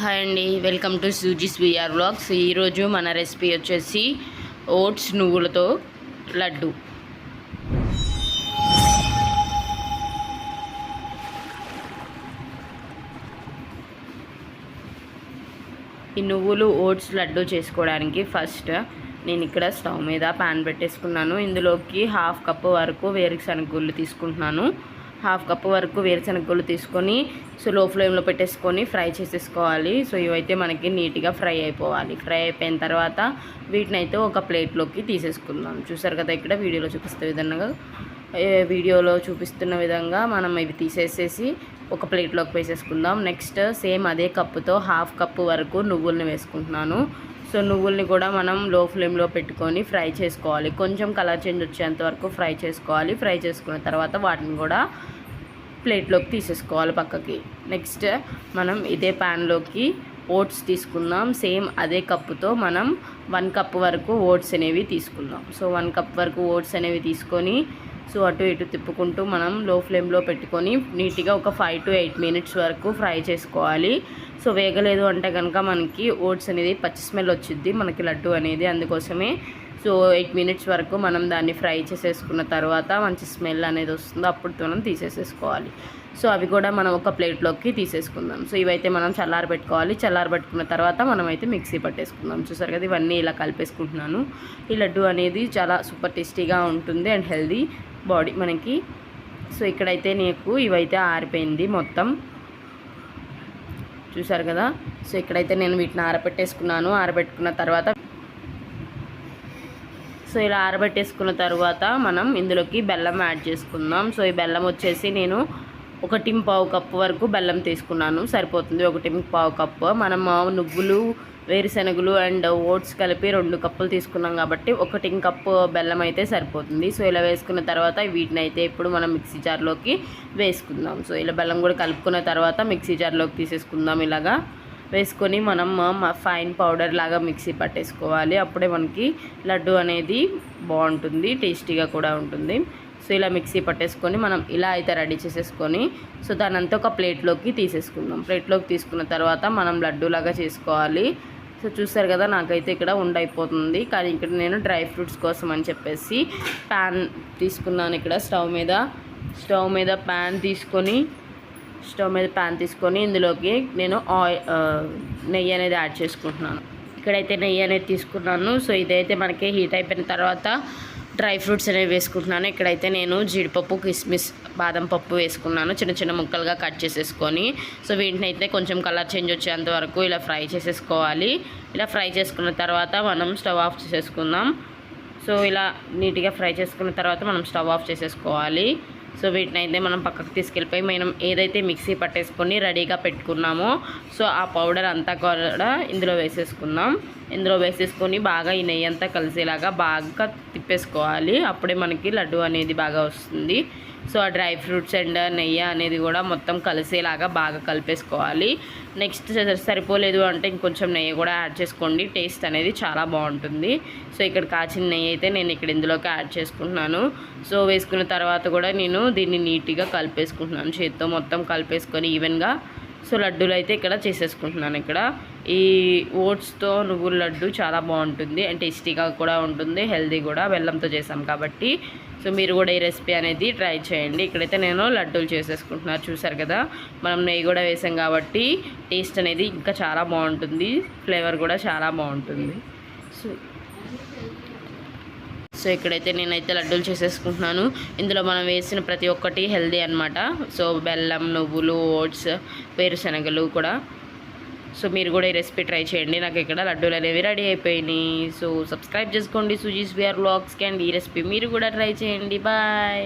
Hi అండి welcome to Suji's VR blogs ఈరోజు మన రెసిపీ వచ్చేసి ఓట్స్ నువ్వులతో లడ్డు. ఈ నువ్వులు ఓట్స్ లడ్డు చేసుకోవడానికి ఫస్ట్ నేను ఇక్కడ స్టవ్ మీద పాన్ పెట్టేసుకున్నాను. ఇందులోకి హాఫ్ కప్ వరకు వేరుశనగ గుళ్ళు తీసుకుంటున్నాను. హాఫ్ కప్ వరకు వేరుశనగ గుళ్ళు తీసుకొని సో లో ఫ్లేమ్లో పెట్టేసుకొని ఫ్రై చేసేసుకోవాలి. సో ఇవైతే మనకి నీట్గా ఫ్రై అయిపోవాలి. ఫ్రై అయిపోయిన తర్వాత వీటిని అయితే ఒక ప్లేట్లోకి తీసేసుకుందాం. చూసారు కదా ఇక్కడ వీడియోలో చూపిస్తే విధంగా వీడియోలో చూపిస్తున్న విధంగా మనం ఇవి తీసేసేసి ఒక ప్లేట్లోకి వేసేసుకుందాం. నెక్స్ట్ సేమ్ అదే కప్పుతో హాఫ్ కప్పు వరకు నువ్వులను వేసుకుంటున్నాను. సో నువ్వుల్ని కూడా మనం లో ఫ్లేమ్లో పెట్టుకొని ఫ్రై చేసుకోవాలి. కొంచెం కలర్ చేంజ్ వచ్చేంత వరకు ఫ్రై చేసుకోవాలి. ఫ్రై చేసుకున్న తర్వాత వాటిని కూడా ప్లేట్లోకి తీసేసుకోవాలి పక్కకి. నెక్స్ట్ మనం ఇదే ప్యాన్లోకి ఓట్స్ తీసుకుందాం. సేమ్ అదే కప్పుతో మనం వన్ కప్ వరకు ఓట్స్ అనేవి తీసుకుందాం. సో వన్ కప్ వరకు ఓట్స్ అనేవి తీసుకొని సో అటు ఇటు తిప్పుకుంటూ మనం లో ఫ్లేమ్లో పెట్టుకొని నీట్గా ఒక ఫైవ్ టు ఎయిట్ మినిట్స్ వరకు ఫ్రై చేసుకోవాలి. సో వేగలేదు అంటే కనుక మనకి ఓట్స్ అనేది పచ్చి స్మెల్ వచ్చిద్ది మనకి లడ్డు అనేది అందుకోసమే సో ఎయిట్ మినిట్స్ వరకు మనం దాన్ని ఫ్రై చేసేసుకున్న తర్వాత మంచి స్మెల్ అనేది వస్తుంది. అప్పుడు మనం తీసేసేసుకోవాలి. సో అవి కూడా మనం ఒక ప్లేట్లోకి తీసేసుకుందాం. సో ఇవైతే మనం చల్లారి పెట్టుకోవాలి. చల్లారి పెట్టుకున్న తర్వాత మనం అయితే మిక్సీ పట్టేసుకుందాం. చూసారు కదా ఇవన్నీ ఇలా కలిపేసుకుంటున్నాను. ఈ లడ్డు అనేది చాలా సూపర్ టేస్టీగా ఉంటుంది అండ్ హెల్దీ బాడీ మనకి. సో ఇక్కడైతే నీకు ఇవైతే ఆరిపోయింది మొత్తం. చూసారు కదా? సో ఇక్కడైతే నేను వీటిని ఆరబెట్టేసుకున్నాను. ఆరబెట్టుకున్న తర్వాత సో ఇలా ఆరబెట్టేసుకున్న తర్వాత మనం ఇందులోకి బెల్లం యాడ్ చేసుకుందాం. సో ఈ బెల్లం వచ్చేసి నేను ఒకటి పావు కప్పు వరకు బెల్లం తీసుకున్నాను. సరిపోతుంది ఒకటి పావు కప్పు. మనం నువ్వులు వేరుశనగలు అండ్ ఓట్స్ కలిపి రెండు కప్పులు తీసుకున్నాం కాబట్టి ఒకటి కప్పు బెల్లం అయితే సరిపోతుంది. సో ఇలా వేసుకున్న తర్వాత వీటిని అయితే ఇప్పుడు మనం మిక్సీ జార్లోకి వేసుకుందాం. సో ఇలా బెల్లం కూడా కలుపుకున్న తర్వాత మిక్సీ జార్లోకి తీసేసుకుందాం ఇలాగా. వేసుకొని మనం ఫైన్ పౌడర్ లాగా మిక్సీ పట్టేసుకోవాలి. అప్పుడే మనకి లడ్డు అనేది బాగుంటుంది టేస్టీగా కూడా ఉంటుంది. సో ఇలా మిక్సీ పట్టేసుకొని మనం ఇలా అయితే రెడీ చేసేసుకొని సో దాని అంతా ఒక ప్లేట్లోకి తీసేసుకుందాం. ప్లేట్లోకి తీసుకున్న తర్వాత మనం లడ్డూలాగా చేసుకోవాలి. సో చూసారు కదా నాకైతే ఇక్కడ ఉండైపోతుంది కానీ ఇక్కడ నేను డ్రై ఫ్రూట్స్ కోసం అని చెప్పేసి ప్యాన్ తీసుకున్నాను ఇక్కడ స్టవ్ మీద. స్టవ్ మీద ప్యాన్ తీసుకొని స్టవ్ మీద ప్యాన్ తీసుకొని ఇందులోకి నేను ఆయిల్ నెయ్యి అనేది యాడ్ చేసుకుంటున్నాను. ఇక్కడైతే నెయ్యి అనేది తీసుకున్నాను. సో ఇదైతే మనకి హీట్ అయిపోయిన తర్వాత డ్రై ఫ్రూట్స్ అనేవి వేసుకుంటున్నాను. ఇక్కడైతే నేను జీడిపప్పు కిస్మిస్ బాదం పప్పు వేసుకున్నాను. చిన్న చిన్న ముక్కలుగా కట్ చేసేసుకొని. సో వీటిని అయితే కొంచెం కలర్ చేంజ్ వచ్చేంత వరకు ఇలా ఫ్రై చేసేసుకోవాలి. ఇలా ఫ్రై చేసుకున్న తర్వాత మనం స్టవ్ ఆఫ్ చేసేసుకుందాం. సో ఇలా నీట్గా ఫ్రై చేసుకున్న తర్వాత మనం స్టవ్ ఆఫ్ చేసేసుకోవాలి. సో వీటిని అయితే మనం పక్కకు తీసుకెళ్ళిపోయి మనం ఏదైతే మిక్సీ పట్టేసుకొని రెడీగా పెట్టుకున్నామో సో ఆ పౌడర్ అంతా కూడా ఇందులో వేసేసుకుందాం. ఇందులో వేసేసుకొని బాగా ఈ నెయ్యి అంతా కలిసేలాగా బాగా తిప్పేసుకోవాలి. అప్పుడే మనకి లడ్డు అనేది బాగా వస్తుంది. సో ఆ డ్రై ఫ్రూట్స్ అండ్ నెయ్యి అనేది కూడా మొత్తం కలిసేలాగా బాగా కలిపేసుకోవాలి. నెక్స్ట్ సరిపోలేదు అంటే ఇంకొంచెం నెయ్యి కూడా యాడ్ చేసుకోండి. టేస్ట్ అనేది చాలా బాగుంటుంది. సో ఇక్కడ కాచిన నెయ్యి అయితే నేను ఇక్కడ ఇందులోకి యాడ్ చేసుకుంటున్నాను. సో వేసుకున్న తర్వాత కూడా నేను దీన్ని నీట్గా కలిపేసుకుంటున్నాను. చేతితో మొత్తం కలిపేసుకొని ఈవెన్గా సో లడ్డూలు అయితే ఇక్కడ చేసేసుకుంటున్నాను ఇక్కడ. ఈ ఓట్స్తో నువ్వుల లడ్డు చాలా బాగుంటుంది అండ్ టేస్టీగా కూడా ఉంటుంది హెల్దీ కూడా బెల్లంతో చేసాం కాబట్టి. సో మీరు కూడా ఈ రెసిపీ అనేది ట్రై చేయండి. ఇక్కడైతే నేను లడ్డూలు చేసేసుకుంటున్నాను. చూసారు కదా మనం నెయ్యి కూడా వేసాం కాబట్టి టేస్ట్ అనేది ఇంకా చాలా బాగుంటుంది ఫ్లేవర్ కూడా చాలా బాగుంటుంది. సో సో ఇక్కడైతే నేనైతే లడ్డూలు చేసేసుకుంటున్నాను. ఇందులో మనం వేసిన ప్రతి ఒక్కటి హెల్దీ అనమాట సో బెల్లం నువ్వులు ఓట్స్ వేరుశనగలు కూడా. సో మీరు కూడా ఈ రెసిపీ ట్రై చేయండి. నాకు ఇక్కడ లడ్డూలు అనేవి రెడీ అయిపోయినాయి. సో సబ్స్క్రైబ్ చేసుకోండి సుజీస్ విఆర్ బ్లాగ్స్కి అండ్ ఈ రెసిపీ మీరు కూడా ట్రై చేయండి. బాయ్.